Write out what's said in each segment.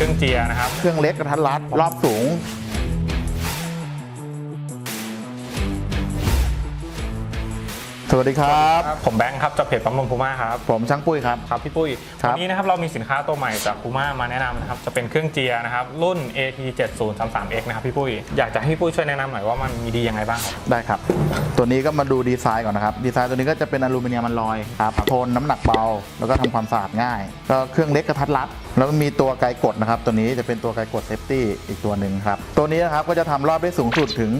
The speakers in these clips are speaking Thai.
เครื่องเจียนะครับ เครื่องเล็กกระทัดรัดรอบสูง สวัสดีครับ ผมแบงค์ครับจากเพจปั๊มลมพูม่าครับ ผมช่างปุ้ยครับ ครับพี่ปุ้ยครับวันนี้นะครับเรามีสินค้าตัวใหม่จากพูม่ามาแนะนำนะครับ จะเป็นเครื่องเจียร์นะครับ รุ่น AT7033X นะครับพี่ปุ้ย อยากจะให้พี่ปุ้ยช่วยแนะนำหน่อยว่ามันมีดียังไงบ้างครับได้ครับ ตัวนี้ก็มาดูดีไซน์ก่อนนะครับ ดีไซน์ตัวนี้ก็จะเป็นอลูมิเนียมมันลอยครับทนน้ำหนักเบา แล้วก็ทำความสะอาดง่าย ก็เครื่องเล็กกระทัดรัด แล้วมีตัวไกกดนะครับ ตัวนี้จะเป็นตัวไกกดเซฟตี้อีกตัวหนึ่งครับ ตัวนี้นะครับก็จะทำรอบได้สูงสุดถึง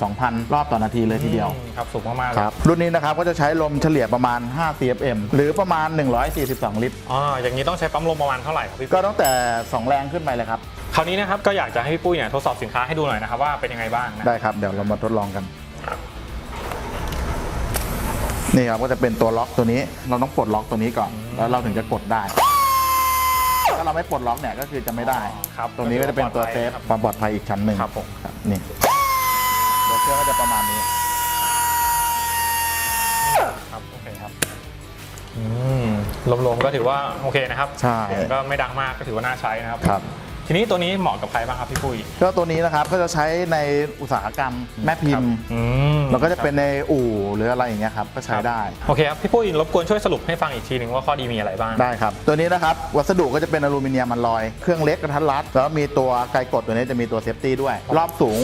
22,000 รอบต่อนาทีเลยทีเดียวอืมครับ สูงมากๆเลยครับ รุ่นนี้นะครับก็จะใช้ลมเฉลี่ยประมาณ 5 CFM หรือประมาณ 142 ลิตร อ๋ออย่างนี้ต้องใช้ปั๊มลมประมาณเท่าไหร่ครับพี่ปุ้ยก็ตั้งแต่ 2 แรงขึ้นไปเลยครับ คราวนี้นะครับก็อยากจะให้พี่ปุ้ยเนี่ยทดสอบสินค้าให้ดูหน่อยนะครับว่าเป็นยังไงบ้างนะได้ครับ เดี๋ยวเรามาทดลองกัน นี่ครับก็จะเป็นตัวล็อกตัวนี้ เราต้องปลดล็อกตัวนี้ก่อน แล้วเราถึงจะกดได้ ถ้าเราไม่ปลดล็อกเนี่ยก็คือจะไม่ได้ ครับตัวนี้ก็จะเป็นตัวเซฟความปลอดภัยอีกชั้นหนึ่งครับผมครับนี่เดี๋ยวเครื่องก็จะประมาณนี้ อืมลมๆก็ถือว่าโอเคนะครับใช่ก็ไม่ดังมากก็ถือว่าน่าใช้นะครับ ครับ ทีนี้ตัวนี้เหมาะกับใครบ้างครับพี่ปุ้ย ก็ตัวนี้นะครับก็จะใช้ในอุตสาหกรรมแม่พิมพ์อืมแล้วก็จะเป็นในอู่หรืออะไรอย่างเงี้ยครับก็ใช้ได้ โอเคครับ พี่ปุ้ยรบกวนช่วยสรุปให้ฟังอีกทีหนึ่งว่าข้อดีมีอะไรบ้าง ได้ครับ ตัวนี้นะครับ วัสดุก็จะเป็นอลูมิเนียมมันลอย เครื่องเล็กกระทัดรัด แล้วมีตัวไกกดตัวนี้จะมีตัวเซฟตี้ด้วย รอบสูง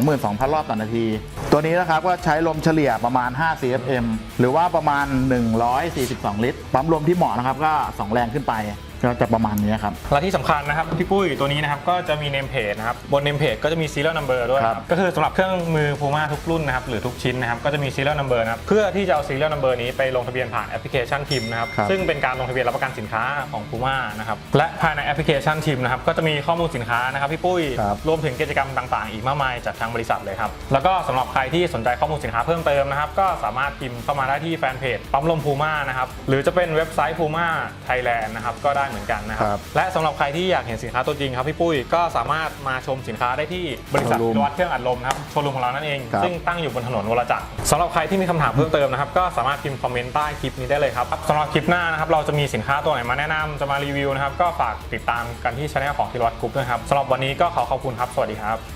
22,000 รอบต่อนาที ตัวนี้นะครับก็ใช้ลมเฉลี่ยประมาณ 5 CFM หรือว่าประมาณ 142 ลิตร ปั๊มลมที่เหมาะนะครับก็ 2 แรงขึ้นไปก็จะประมาณนี้ครับ และที่สำคัญนะครับพี่ปุ้ยตัวนี้นะครับก็จะมีเนมเพจนะครับบนเนมเพจก็จะมี serial number ด้วยครับก็คือสำหรับเครื่องมือ Puma ทุกรุ่นนะครับหรือทุกชิ้นนะครับก็จะมี serial number นะครับเพื่อที่จะเอา serial number นี้ไปลงทะเบียนผ่านแอปพลิเคชันทิมนะครับครับ ซึ่งเป็นการลงทะเบียนรับประกันสินค้าของ Puma นะครับและภายในแอปพลิเคชันทิมนะครับก็จะมีข้อมูลสินค้านะครับพี่ปุ้ย ครับ รวมถึงกิจกรรมต่างๆ อีกมากมายจากทางบริษัทเลยครับ แล้วก็สำหรับใครที่สนใจข้อมูลสินค้าเพิ่มเติมนะครับ ก็สามารถพิมพ์เข้ามาได้ที่แฟนเพจปั๊มลม Puma นะครับ หรือจะเป็นเว็บไซต์ Puma Thailand นะครับ ก็ได้เหมือนกันนะครับครับและสำหรับใครที่อยากเห็นสินค้าตัวจริงครับพี่ปุ้ยก็สามารถมาชมสินค้าได้ที่บริษัทโชว์รูมพิวัตเครื่องอัดลมนะครับโชว์รูมของเรานั่นเองครับซึ่งตั้งอยู่บนถนนวรจักรสำหรับใครที่มีคำถามเพิ่มเติมนะครับก็สามารถพิมพ์คอมเมนต์ใต้คลิปนี้ได้เลยครับสำหรับคลิปหน้านะครับเราจะมีสินค้าตัวไหนมาแนะนำจะมารีวิวนะครับก็ฝากติดตามกันที่ช anel ของพิวัตกรุ๊ปด้วยครับสำหรับวันนี้ก็ขอขอบคุณครับสวัสดีครับ